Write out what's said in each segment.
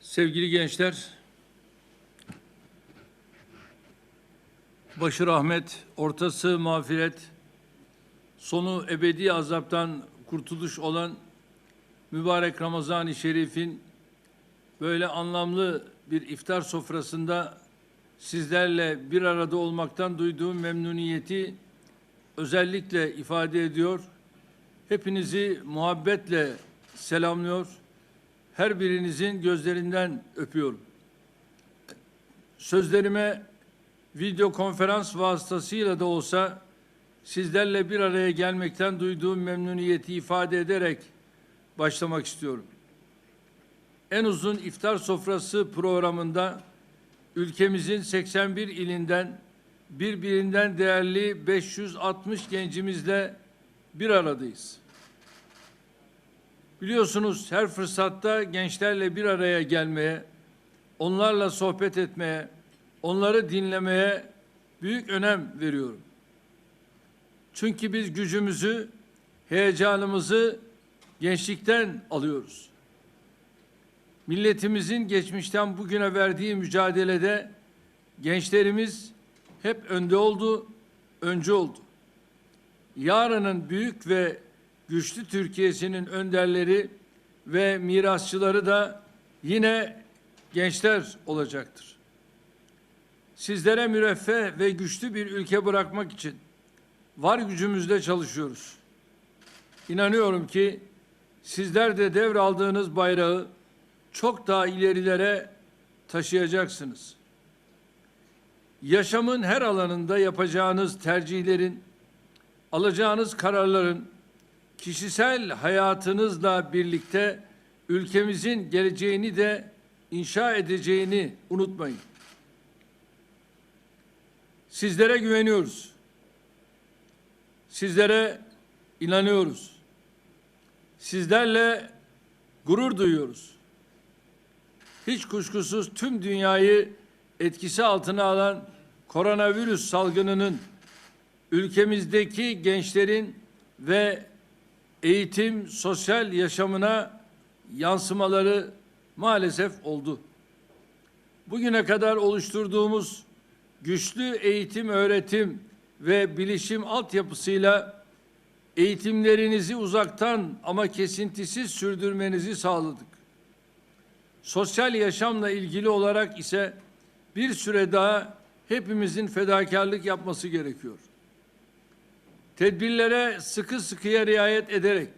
Sevgili gençler, başı rahmet, ortası mağfiret, sonu ebedi azaptan kurtuluş olan mübarek Ramazan-ı Şerif'in böyle anlamlı bir iftar sofrasında sizlerle bir arada olmaktan duyduğum memnuniyeti özellikle ifade ediyor. Hepinizi muhabbetle selamlıyor. Her birinizin gözlerinden öpüyorum. Sözlerime video konferans vasıtasıyla da olsa sizlerle bir araya gelmekten duyduğum memnuniyeti ifade ederek başlamak istiyorum. En uzun iftar sofrası programında ülkemizin 81 ilinden birbirinden değerli 560 gencimizle bir aradayız. Biliyorsunuz her fırsatta gençlerle bir araya gelmeye, onlarla sohbet etmeye, onları dinlemeye büyük önem veriyorum. Çünkü biz gücümüzü, heyecanımızı gençlikten alıyoruz. Milletimizin geçmişten bugüne verdiği mücadelede gençlerimiz hep önde oldu, öncü oldu. Yarının büyük ve güçlü Türkiye'sinin önderleri ve mirasçıları da yine gençler olacaktır. Sizlere müreffeh ve güçlü bir ülke bırakmak için var gücümüzle çalışıyoruz. İnanıyorum ki sizler de devraldığınız bayrağı çok daha ilerilere taşıyacaksınız. Yaşamın her alanında yapacağınız tercihlerin, alacağınız kararların kişisel hayatınızla birlikte ülkemizin geleceğini de inşa edeceğini unutmayın. Sizlere güveniyoruz. Sizlere inanıyoruz. Sizlerle gurur duyuyoruz. Hiç kuşkusuz tüm dünyayı etkisi altına alan koronavirüs salgınının ülkemizdeki gençlerin ve eğitim, sosyal yaşamına yansımaları maalesef oldu. Bugüne kadar oluşturduğumuz güçlü eğitim, öğretim ve bilişim altyapısıyla eğitimlerinizi uzaktan ama kesintisiz sürdürmenizi sağladık. Sosyal yaşamla ilgili olarak ise bir süre daha hepimizin fedakarlık yapması gerekiyor. Tedbirlere sıkı sıkıya riayet ederek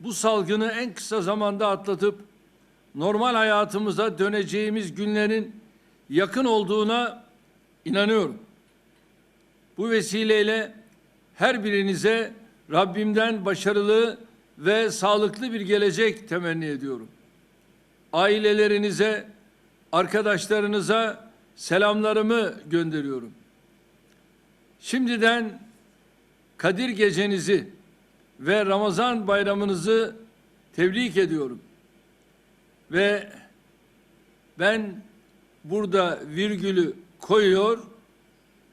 bu salgını en kısa zamanda atlatıp normal hayatımıza döneceğimiz günlerin yakın olduğuna inanıyorum. Bu vesileyle her birinize Rabbimden başarılı ve sağlıklı bir gelecek temenni ediyorum. Ailelerinize, arkadaşlarınıza selamlarımı gönderiyorum. Şimdiden Kadir gecenizi ve Ramazan bayramınızı tebrik ediyorum. Ve ben burada virgülü koyuyor.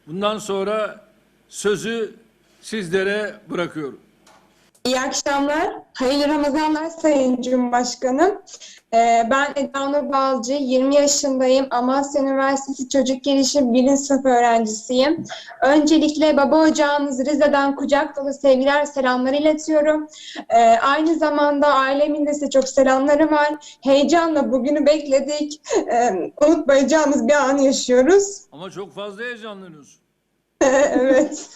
Bundan sonra sözü sizlere bırakıyorum. İyi akşamlar. Hayırlı Ramazanlar Sayın Cumhurbaşkanım. Ee, ben Eda Nur Balcı, 20 yaşındayım. Amasya Üniversitesi Çocuk Gelişim 1. sınıf öğrencisiyim. Öncelikle baba ocağınız Rize'den kucak dolu sevgiler, selamlar iletiyorum. Ee, aynı zamanda ailemin de size çok selamları var. Heyecanla bugünü bekledik. Ee, unutmayacağımız bir an yaşıyoruz. Ama çok fazla heyecanlanıyorsun. evet.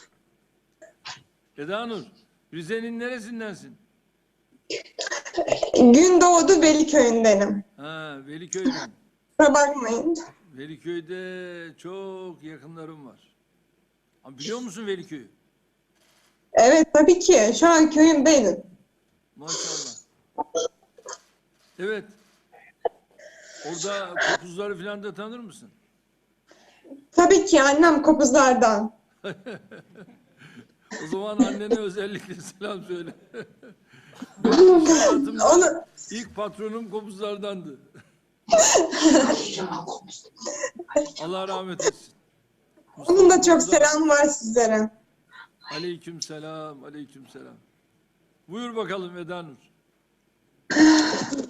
Eda Nur, Rize'nin neresindensin? Gündoğdu Veliköy'ündenim. Ha, Veliköy'den. Kusura bakmayın. Veliköy'de çok yakınlarım var. Ama biliyor musun Veliköy'ü? Evet tabii ki. Şu an köyümdeyim. Maşallah. Evet. Orada kopuzları falan da tanır mısın? Tabii ki annem kopuzlardan. O zaman annene özellikle selam söyle. Onu ilk patronum kopuzlardandı. Allah rahmet etsin. onun da çok selam var sizlere. Aleyküm selam, aleyküm selam. Buyur bakalım Eda Nur.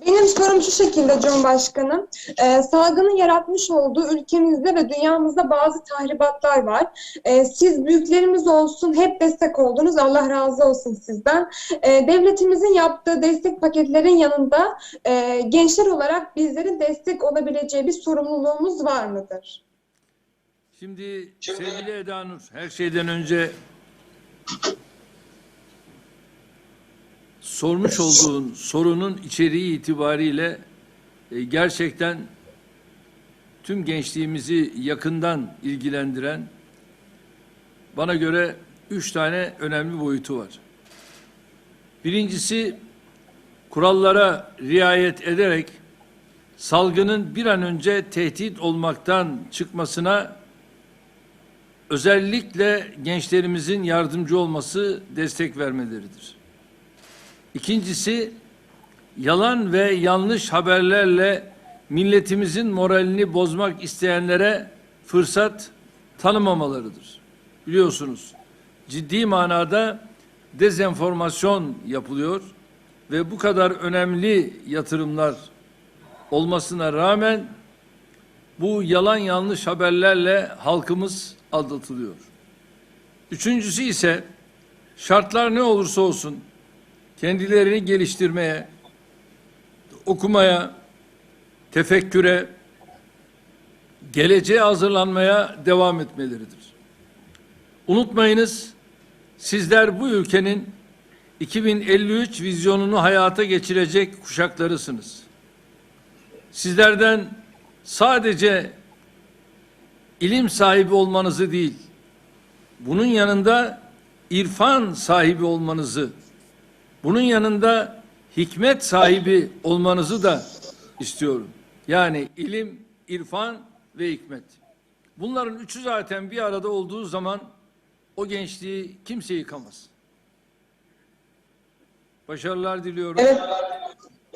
Benim sorum şu şekilde Cumhurbaşkanım. Ee, salgının yaratmış olduğu ülkemizde ve dünyamızda bazı tahribatlar var. Ee, siz büyüklerimiz olsun hep destek oldunuz. Allah razı olsun sizden. Ee, devletimizin yaptığı destek paketlerin yanında e, gençler olarak bizlerin destek olabileceği bir sorumluluğumuz var mıdır? Şimdi sevgili Eda Nur, her şeyden önce sormuş olduğun sorunun içeriği itibariyle e, gerçekten tüm gençliğimizi yakından ilgilendiren bana göre üç tane önemli boyutu var. Birincisi kurallara riayet ederek salgının bir an önce tehdit olmaktan çıkmasına özellikle gençlerimizin yardımcı olması, destek vermeleridir. İkincisi, yalan ve yanlış haberlerle milletimizin moralini bozmak isteyenlere fırsat tanımamalarıdır. Biliyorsunuz, ciddi manada dezenformasyon yapılıyor ve bu kadar önemli yatırımlar olmasına rağmen bu yalan yanlış haberlerle halkımız aldatılıyor. Üçüncüsü ise şartlar ne olursa olsun kendilerini geliştirmeye, okumaya, tefekküre, geleceğe hazırlanmaya devam etmeleridir. Unutmayınız, sizler bu ülkenin 2053 vizyonunu hayata geçirecek kuşaklarısınız. Sizlerden sadece ilim sahibi olmanızı değil, bunun yanında irfan sahibi olmanızı, bunun yanında hikmet sahibi olmanızı da istiyorum. Yani ilim, irfan ve hikmet. Bunların üçü zaten bir arada olduğu zaman o gençliği kimse yıkamaz. Başarılar diliyorum. Evet.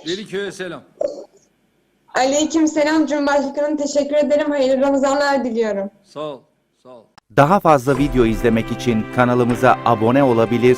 Veliköy'e selam. Aleykümselam Cumhurbaşkanım. Teşekkür ederim. Hayırlı Ramazanlar diliyorum. Sağ ol. Sağ ol. Daha fazla video izlemek için kanalımıza abone olabilir,